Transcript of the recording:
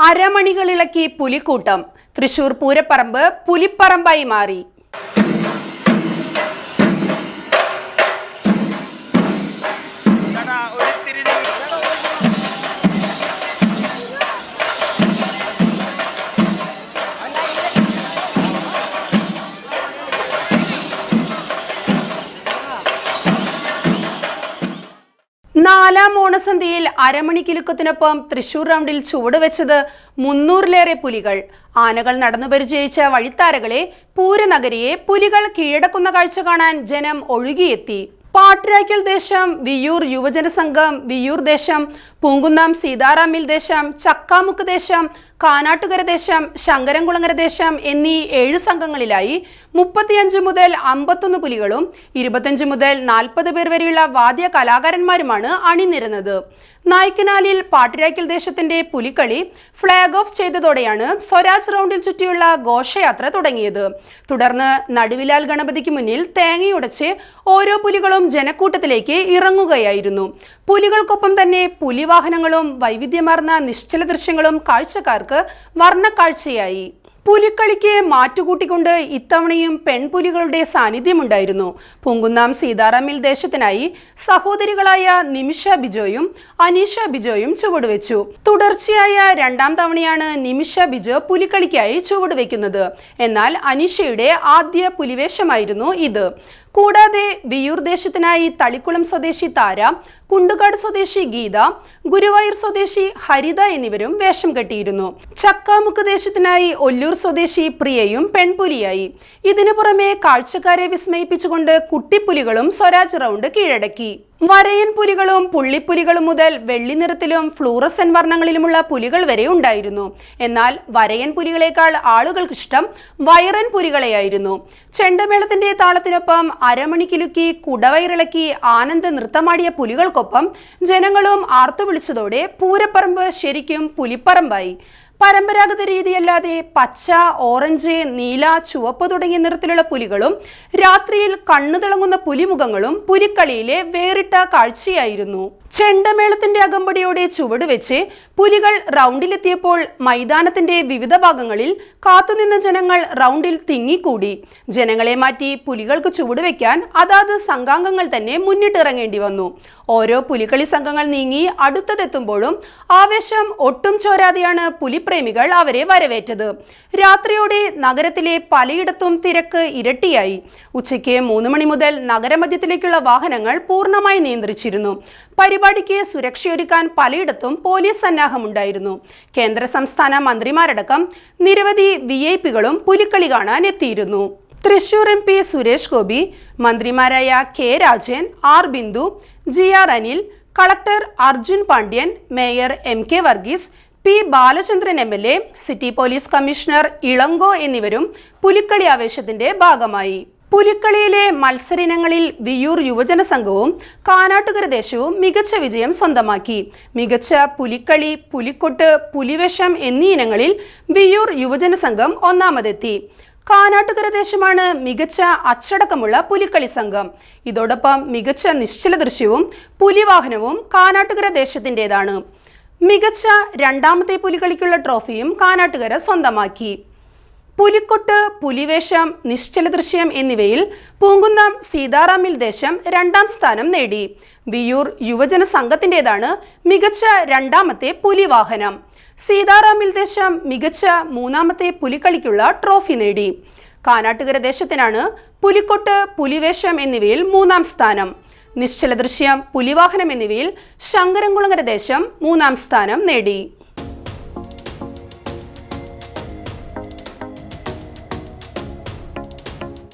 അരമണികളിളക്കി പുലിക്കൂട്ടം. തൃശൂർ പൂരപ്പറമ്പ് പുലിപ്പറമ്പായി മാറി. നാലാം ഓണസന്ധ്യയിൽ അരമണിക്കിലുക്കത്തിനൊപ്പം തൃശൂർ റൗണ്ടിൽ ചുവടുവെച്ചത് മുന്നൂറിലേറെ പുലികൾ. ആനകൾ നടന്നു പരിചരിച്ച വഴിത്താരകളെ പൂരനഗരിയെ പുലികൾ കീഴടക്കുന്ന കാഴ്ച കാണാൻ ജനം ഒഴുകിയെത്തി. പാട്ടിരാക്കൽ ദേശം വിയൂർ യുവജന സംഘം വിയൂർ ദേശം പൂങ്കുന്നം സീതാറാമിൽ ദേശം ചക്കാമുക്ക് ദേശം കാനാട്ടുകര ദേശം ശങ്കരംകുളങ്ങര ദേശം എന്നീ ഏഴ് സംഘങ്ങളിലായി മുപ്പത്തിയഞ്ച് മുതൽ അമ്പത്തൊന്ന് പുലികളും ഇരുപത്തഞ്ച് മുതൽ നാൽപ്പത് പേർ വരെയുള്ള വാദ്യ കലാകാരന്മാരുമാണ് അണിനിരുന്നത്. നായ്ക്കനാലിൽ പാട്ടിരാക്കൽ ദേശത്തിന്റെ പുലിക്കളി ഫ്ളാഗ് ഓഫ് ചെയ്തതോടെയാണ് സ്വരാജ് റൗണ്ടിൽ ചുറ്റിയുള്ള ഘോഷയാത്ര തുടങ്ങിയത്. തുടർന്ന് നടുവിലാൽ ഗണപതിക്ക് മുന്നിൽ തേങ്ങയുടച്ച് ഓരോ പുലികളും ജനക്കൂട്ടത്തിലേക്ക് ഇറങ്ങുകയായിരുന്നു. പുലികൾക്കൊപ്പം തന്നെ പുലിവാഹനങ്ങളും വൈവിധ്യമാർന്ന നിശ്ചല ദൃശ്യങ്ങളും കാഴ്ചക്കാർക്ക് വർണക്കാഴ്ചയായി. പുലിക്കളിക്ക് മാറ്റുകൂട്ടിക്കൊണ്ട് ഇത്തവണയും പെൺപുലികളുടെ സാന്നിധ്യമുണ്ടായിരുന്നു. പൂങ്കുന്നാം സീതാറാമിൽ ദേശത്തിനായി സഹോദരികളായ നിമിഷ ബിജോയും അനീഷ ബിജോയും ചുവടുവെച്ചു. തുടർച്ചയായ രണ്ടാം തവണയാണ് നിമിഷ ബിജോ പുലിക്കളിക്കായി ചുവടുവെക്കുന്നത്. എന്നാൽ അനീഷയുടെ ആദ്യ പുലിവേഷമായിരുന്നു ഇത്. കൂടാതെ വിയൂർ ദേശത്തിനായി തളിക്കുളം സ്വദേശി താര കുണ്ടുകാട് സ്വദേശി ഗീത ഗുരുവായൂർ സ്വദേശി ഹരിത എന്നിവരും വേഷം കെട്ടിയിരുന്നു. ചക്കാമുക്ക് ദേശത്തിനായി ഒല്ലൂർ സ്വദേശി പ്രിയയും പെൺപുലിയായി. ഇതിനു പുറമെ കാഴ്ചക്കാരെ വിസ്മയിപ്പിച്ചുകൊണ്ട് കുട്ടിപ്പുലികളും സ്വരാജ് റൗണ്ട് കീഴടക്കി. വരയൻ പുലികളും പുള്ളിപ്പുലികളും മുതൽ വെള്ളി നിറത്തിലും ഫ്ലൂറസൻ വർണങ്ങളിലുമുള്ള പുലികൾ വരെ ഉണ്ടായിരുന്നു. എന്നാൽ വരയൻ പുലികളെക്കാൾ ആളുകൾക്കിഷ്ടം വയറൻ പുലികളെയായിരുന്നു ചെണ്ടമേളത്തിന്റെ താളത്തിനൊപ്പം അരമണിക്കിലുക്കി കുടവയറിളക്കി ആനന്ദ നൃത്തമാടിയ പുലികൾക്കൊപ്പം ജനങ്ങളും ആർത്തുവിളിച്ചതോടെ പൂരപ്പറമ്പ് ശരിക്കും പുലിപ്പറമ്പായി. പരമ്പരാഗത രീതിയല്ലാതെ പച്ച ഓറഞ്ച് നീല ചുവപ്പ് തുടങ്ങിയ നിറത്തിലുള്ള പുലികളും രാത്രിയിൽ കണ്ണു തിളങ്ങുന്ന പുലിമുഖങ്ങളും പുലിക്കളിയിലെ വേറിട്ട കാഴ്ചയായിരുന്നു. ചെണ്ടമേളത്തിന്റെ അകമ്പടിയോടെ ചുവടുവെച്ച് പുലികൾ റൗണ്ടിലെത്തിയപ്പോൾ മൈതാനത്തിന്റെ വിവിധ ഭാഗങ്ങളിൽ കാത്തുനിന്ന ജനങ്ങൾ റൗണ്ടിൽ തിങ്ങിക്കൂടി. ജനങ്ങളെ മാറ്റി പുലികൾക്ക് ചുവടുവെക്കാൻ അതാത് സംഘാംഗങ്ങൾ തന്നെ മുന്നിട്ടിറങ്ങേണ്ടി വന്നു. ഓരോ പുലിക്കളി സംഘങ്ങൾ നീങ്ങി അടുത്തതെത്തുമ്പോഴും ആവേശം ഒട്ടും ചോരാതെയാണ് പുലിപ്രേമികൾ അവരെ വരവേറ്റത്. രാത്രിയോടെ നഗരത്തിലെ പലയിടത്തും തിരക്ക് ഇരട്ടിയായി. ഉച്ചയ്ക്ക് മൂന്ന് മണി മുതൽ നഗരമധ്യത്തിലേക്കുള്ള വാഹനങ്ങൾ പൂർണമായി നിയന്ത്രിച്ചിരുന്നു. പരിപാടിക്ക് സുരക്ഷയൊരുക്കാൻ പലയിടത്തും പോലീസ് സന്നാഹമുണ്ടായിരുന്നു. കേന്ദ്ര സംസ്ഥാന മന്ത്രിമാരടക്കം നിരവധി വി ഐ പികളും പുലിക്കളി കാണാൻ എത്തിയിരുന്നു. തൃശൂർ എം പി സുരേഷ് ഗോപി മന്ത്രിമാരായ K Rajan R Bindu G R Anil collector Arjun Pandian mayor M K Varghese P Balachandran M L A city police commissioner Ilango എന്നിവരും പുലിക്കളി ആവേശത്തിന്റെ ഭാഗമായി. പുലിക്കളിയിലെ മത്സരിനങ്ങളിൽ വിയൂർ യുവജന സംഘവും കാനാട്ടുകര ദേശവും മികച്ച വിജയം സ്വന്തമാക്കി. മികച്ച പുലിക്കളി പുലിക്കൊട്ട് പുലിവേഷം എന്നീ ഇനങ്ങളിൽ വിയൂർ യുവജന സംഘം ഒന്നാമതെത്തി. കാനാട്ടുകര ദേശമാണ് മികച്ച അച്ചടക്കമുള്ള പുലിക്കളി സംഘം. ഇതോടൊപ്പം മികച്ച നിശ്ചല ദൃശ്യവും പുലിവാഹനവും കാനാട്ടുകര ദേശത്തിന്റെതാണ്. മികച്ച രണ്ടാമത്തെ പുലികളിക്കുള്ള ട്രോഫിയും കാനാട്ടുകര സ്വന്തമാക്കി. പുലിക്കൊട്ട് പുലിവേഷം നിശ്ചല ദൃശ്യം എന്നിവയിൽ പൂങ്കുന്നം സീതാറാമിൽ ദേശം രണ്ടാം സ്ഥാനം നേടി. വിയൂർ യുവജന സംഘത്തിന്റെതാണ് മികച്ച രണ്ടാമത്തെ പുലിവാഹനം. സീതാറാമിൽ ദേശം മികച്ച മൂന്നാമത്തെ പുലിക്കളിക്കുള്ള ട്രോഫി നേടി. കാനാട്ടുകര ദേശത്തിനാണ് പുലിക്കൊട്ട് പുലിവേഷം എന്നിവയിൽ മൂന്നാം സ്ഥാനം. നിശ്ചല ദൃശ്യം പുലിവാഹനം എന്നിവയിൽ ശങ്കരൻകുളങ്ങര ദേശം മൂന്നാം സ്ഥാനം നേടി.